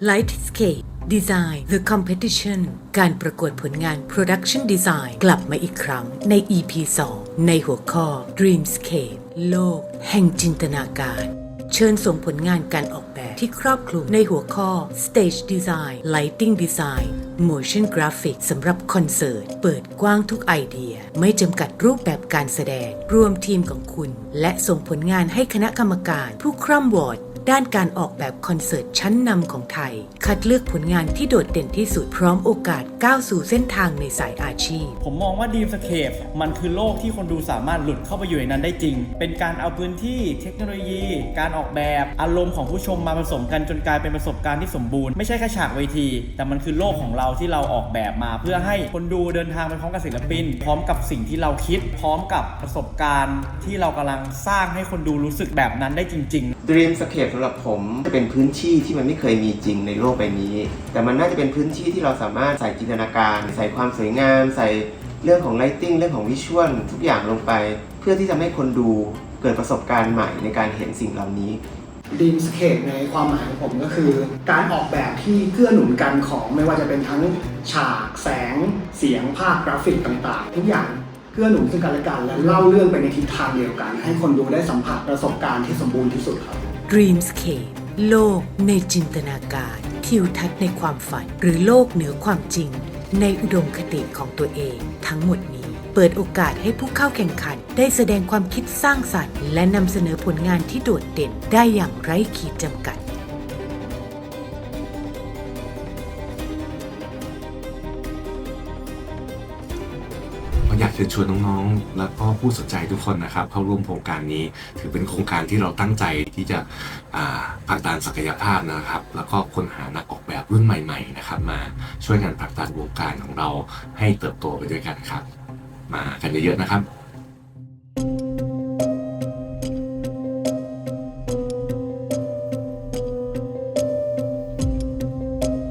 Lightscape Design The Competition การประกวดผลงาน Production Design กลับมาอีกครั้งใน EP 2 ในหัวข้อ Dreamscape โลก แห่งจินตนาการ เชิญส่งผลงานการออกแบบที่ครอบคลุมในหัวข้อ Stage Design Lighting Design Motion Graphic สำหรับคอนเสิร์ต เปิดกว้างทุกไอเดีย ไม่จำกัดรูปแบบการแสดง รวมทีมของคุณ และส่งผลงานให้คณะกรรมการ ผู้คร่ำวอร์ด ด้านการออกแบบคอนเสิร์ตชั้นนำของไทย คัดเลือกผลงานที่โดดเด่นที่สุดพร้อมโอกาสก้าวสู่เส้นทางในสายอาชีพ ผมมองว่าดีมสเคปมันคือโลกที่คนดูสามารถหลุดเข้าไปอยู่ในนั้นได้จริง เป็นการเอาพื้นที่เทคโนโลยี การออกแบบอารมณ์ของผู้ชมมาผสมกันจนกลายเป็นประสบการณ์ที่สมบูรณ์ไม่ใช่แค่ฉากเวที แต่มันคือโลกของเราที่เราออกแบบมา เพื่อให้คนดูเดินทางไปพร้อมกับศิลปิน พร้อมกับสิ่งที่เราคิด พร้อมกับประสบการณ์ที่เรากำลังสร้างให้คนดูรู้สึกแบบนั้นได้จริง ๆ Dreamscape สำหรับผมจะเป็นพื้นที่ที่มันไม่เคยมีจริงในโลกใบนี้ แต่มันน่าจะเป็นพื้นที่ที่เราสามารถใส่จินตนาการ ใส่ความสวยงาม ใส่เรื่องของ lighting เรื่องของวิชวลทุกอย่างลงไป เพื่อที่จะให้คนดูเกิดประสบการณ์ใหม่ในการเห็นสิ่งเหล่านี้ดีมสเคปในความหมายของผมก็คือ การออกแบบที่เกื้อหนุนกันของไม่ว่าจะเป็นทั้งฉากแสง เสียงภาพกราฟิกต่างๆ ทุกอย่างเกื้อหนุนซึ่งกันและกันและเล่าเรื่องไปในทิศทางเดียวกัน ให้คนดูได้สัมผัสประสบการณ์ที่สมบูรณ์ที่สุดครับ Dreamscape โลกในจินตนาการ ทิวทัศน์ในความฝัน หรือโลกเหนือความจริง ในอุดมคติของตัวเอง ทั้งหมดนี้เปิดโอกาสให้ผู้เข้าแข่งขัน ได้แสดงความคิดสร้างสรรค์ และนำเสนอผลงานที่โดดเด่นได้อย่างไร้ขีดจำกัด อยากเชิญชวนน้องๆ แล้วก็ผู้สนใจทุกคนนะครับ เข้าร่วมโครงการนี้ ถือเป็นโครงการที่เราตั้งใจที่จะผลักดันศักยภาพนะครับ แล้วก็ค้นหานักออกแบบรุ่นใหม่ๆนะครับ มาช่วยกันผลักดันวงการของเราให้เติบโตไปด้วยกันครับ มากันเยอะๆนะครับ